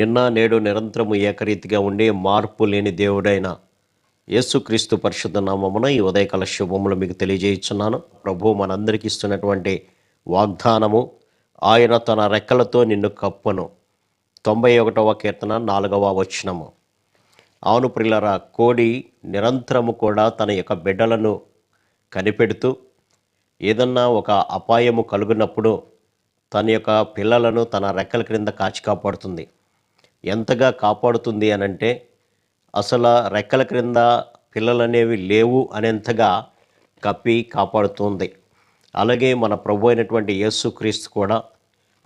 నిన్న నేడు నిరంతరము ఏకరీతిగా ఉండి మార్పు లేని దేవుడైన యేసుక్రీస్తు పరిశుద్ధ నామమున ఈ ఉదయకాల శుభములు మీకు తెలియజేయుచున్నాను. ప్రభు మనందరికీ ఇస్తున్నటువంటి వాగ్దానము ఆయన తన రెక్కలతో నిన్ను కప్పును. తొంభై ఒకటవ కీర్తన నాలుగవ వచనము. అవును ప్రిల్లరా కోడి నిరంతరము కూడా తన యొక్క బిడ్డలను కనిపెడుతూ ఏదన్నా ఒక అపాయము కలుగునప్పుడు తన యొక్క పిల్లలను తన రెక్కల క్రింద కాచి కాపాడుతుంది. ఎంతగా కాపాడుతుంది అనంటే అసలు రెక్కల క్రింద పిల్లలు అనేవి లేవు అనేంతగా కప్పి కాపాడుతుంది. అలాగే మన ప్రభు అయినటువంటి యేసుక్రీస్తు కూడా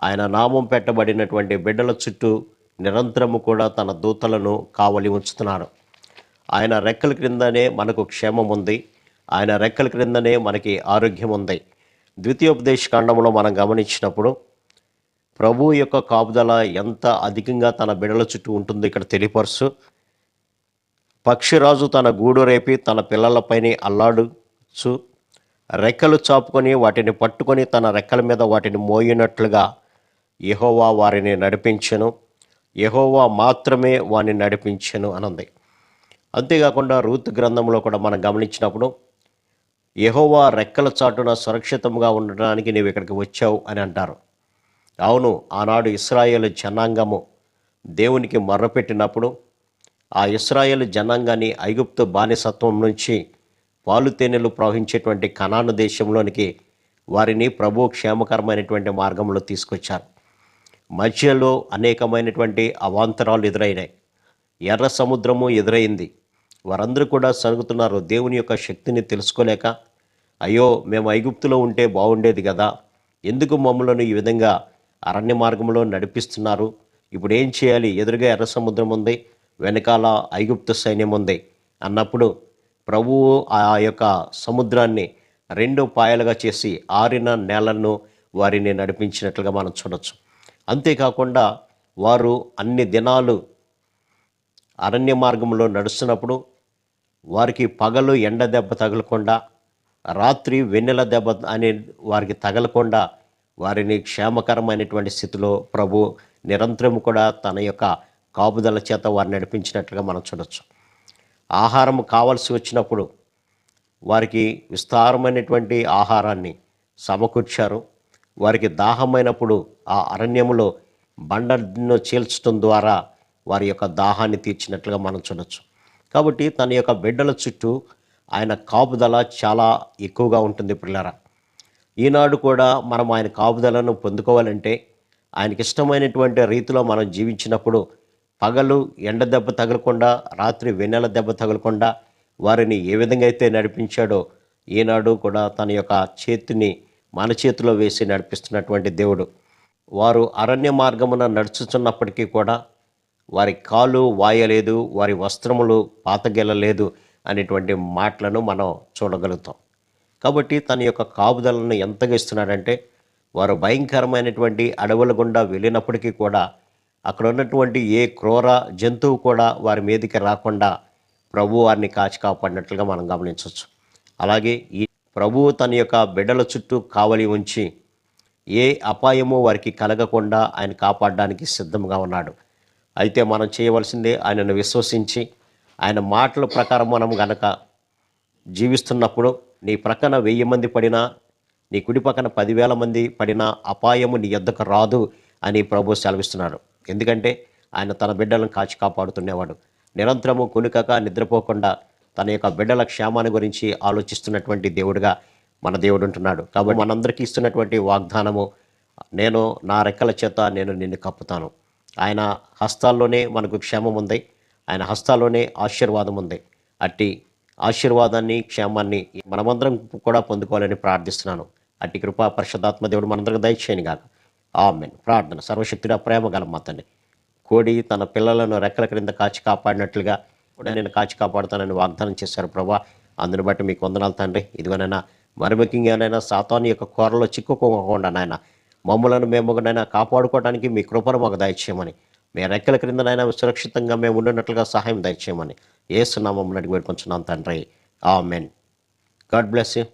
ఆయన నామం పెట్టబడినటువంటి బిడ్డల చుట్టూ నిరంతరము కూడా తన దూతలను కావలి ఉంచుతున్నాడు. ఆయన రెక్కల క్రిందనే మనకు క్షేమం ఉంది. ఆయన రెక్కల క్రిందనే మనకి ఆరోగ్యం ఉంది. ద్వితీయోపదేశ కాండంలో మనం గమనించినప్పుడు ప్రభు యొక్క కాపుదల ఎంత అధికంగా తన బిడల చుట్టూ ఉంటుందో ఇక్కడ తెలియపరుస్తూ పక్షిరాజు తన గూడు రేపి తన పిల్లలపైన అల్లాడుచు రెక్కలు చాపుకొని వాటిని పట్టుకొని తన రెక్కల మీద వాటిని మోయినట్లుగా యహోవా వారిని నడిపించను. యహోవా మాత్రమే వారిని నడిపించను అనంది. అంతేకాకుండా రూత్ గ్రంథంలో కూడా మనం గమనించినప్పుడు యహోవా రెక్కల చాటున సురక్షితంగా ఉండడానికి నీవు ఇక్కడికి వచ్చావు అని అంటారు. అవును ఆనాడు ఇస్రాయేల్ జనాంగము దేవునికి మొర్రపెట్టినప్పుడు ఆ ఇస్రాయేల్ జనాంగాన్ని ఐగుప్తు బానిసత్వం నుంచి పాలు తేనెలు ప్రవహించేటువంటి కనాను దేశంలోనికి వారిని ప్రభు క్షేమకరమైనటువంటి మార్గంలో తీసుకొచ్చారు. మధ్యలో అనేకమైనటువంటి అవాంతరాలు ఎదురైనాయి. ఎర్ర సముద్రము ఎదురైంది. వారందరూ కూడా సరుగుతున్నారు. దేవుని యొక్క శక్తిని తెలుసుకోలేక అయ్యో మేము ఐగుప్తులో ఉంటే బాగుండేది కదా ఎందుకు మమ్మలను ఈ విధంగా అరణ్య మార్గంలో నడిపిస్తున్నారు. ఇప్పుడు ఏం చేయాలి? ఎదురుగా ఎర్ర సముద్రం ఉంది. వెనకాల ఐగుప్తు సైన్యం ఉంది. అన్నప్పుడు ప్రభువు ఆ యొక్క సముద్రాన్ని రెండు పాయలుగా చేసి ఆరిన నేలను వారిని నడిపించినట్లుగా మనం చూడొచ్చు. అంతేకాకుండా వారు అన్ని దినాలు అరణ్య మార్గంలో నడుస్తున్నప్పుడు వారికి పగలు ఎండ దెబ్బ తగలకుండా రాత్రి వెన్నెల దెబ్బ అనే వారికి తగలకుండా వారిని క్షేమకరమైనటువంటి స్థితిలో ప్రభు నిరంతరం కూడా తన యొక్క కాపుదల చేత వారిని నడిపించినట్లుగా మనం చూడొచ్చు. ఆహారం కావాల్సి వచ్చినప్పుడు వారికి విస్తారమైనటువంటి ఆహారాన్ని సమకూర్చారు. వారికి దాహమైనప్పుడు ఆ అరణ్యములో బండను చీల్చడం ద్వారా వారి యొక్క దాహాన్ని తీర్చినట్లుగా మనం చూడొచ్చు. కాబట్టి తన యొక్క బిడ్డల చుట్టూ ఆయన కాపుదల చాలా ఎక్కువగా ఉంటుంది పిల్లరా ఈనాడు కూడా మనం ఆయన కాపుదలను పొందుకోవాలంటే ఆయనకి ఇష్టమైనటువంటి రీతిలో మనం జీవించినప్పుడు పగలు ఎండ దెబ్బ తగలకుండా రాత్రి వెన్నెల దెబ్బ తగలకుండా వారిని ఏ విధంగా అయితే నడిపించాడో ఈనాడు కూడా తన యొక్క చేతిని మన చేతిలో వేసి నడిపిస్తున్నటువంటి దేవుడు. వారు అరణ్య మార్గమున నడుచుతున్నప్పటికీ కూడా వారి కాలు వాయలేదు వారి వస్త్రములు పాతగెలలేదు అనేటువంటి మాటలను మనం చూడగలుగుతాం. కాబట్టి తన యొక్క కాపుదలను ఎంతగా ఇస్తున్నాడంటే వారు భయంకరమైనటువంటి అడవుల గుండా వెళ్ళినప్పటికీ కూడా అక్కడ ఉన్నటువంటి ఏ క్రూర జంతువు కూడా వారి మీదకి రాకుండా ప్రభు వారిని కాచి కాపాడినట్లుగా మనం గమనించవచ్చు. అలాగే ఈ ప్రభువు తన యొక్క బిడ్డల చుట్టూ కావలి ఉంచి ఏ అపాయమో వారికి కలగకుండా ఆయన కాపాడడానికి సిద్ధంగా ఉన్నాడు. అయితే మనం చేయవలసిందే ఆయనను విశ్వసించి ఆయన మాటల ప్రకారం మనం గనక జీవిస్తున్నప్పుడు నీ ప్రక్కన వెయ్యి మంది పడినా నీ కుడి పక్కన పదివేల మంది పడినా అపాయము నీ ఎద్దకు రాదు అని ప్రభు సెలవిస్తున్నాడు. ఎందుకంటే ఆయన తన బిడ్డలను కాచి కాపాడుతున్నవాడు. నిరంతరము కొనుకక నిద్రపోకుండా తన యొక్క బిడ్డల క్షేమాన్ని గురించి ఆలోచిస్తున్నటువంటి దేవుడుగా మన దేవుడు ఉంటున్నాడు. కాబట్టి మనందరికీ ఇస్తున్నటువంటి వాగ్దానము నేను నా రెక్కల చేత నేను నిన్ను కప్పుతాను. ఆయన హస్తాల్లోనే మనకు క్షేమం ఉంది ఆయన హస్తాల్లోనే ఆశీర్వాదం ఉంది అట్టి ఆశీర్వాదాన్ని క్షేమాన్ని మనమందరం కూడా పొందుకోవాలని ప్రార్థిస్తున్నాను. అట్టి కృపా పరిశుద్ధాత్మ దేవుడు మనందరికి దయచేయని గాక ఆమెన్. ప్రార్థన సర్వశక్తుడా ప్రేమ గల మా కోడి తన పిల్లలను రెక్కల క్రింద కాచి కాపాడినట్లుగా కూడా నేను కాచి కాపాడుతానని వాగ్దానం చేశారు ప్రభా. అందుని బట్టి మీకు వందనాలు తండ్రి. ఇదిగోనైనా మరి ముఖ్యంగానైనా సాతాను యొక్క కూరలో చిక్కుకోకుండా నాయన మమ్మలను మేము నైనా కాపాడుకోవడానికి మీ కృపను మాకు దయచేయమని మీ రెక్కల క్రిందనైనా సురక్షితంగా మేము ఉండినట్లుగా సహాయం దయచేయమని ఏసునామం అడిగి పెట్టుకుంటున్నాం తండ్రి. ఆమెన్. God bless you.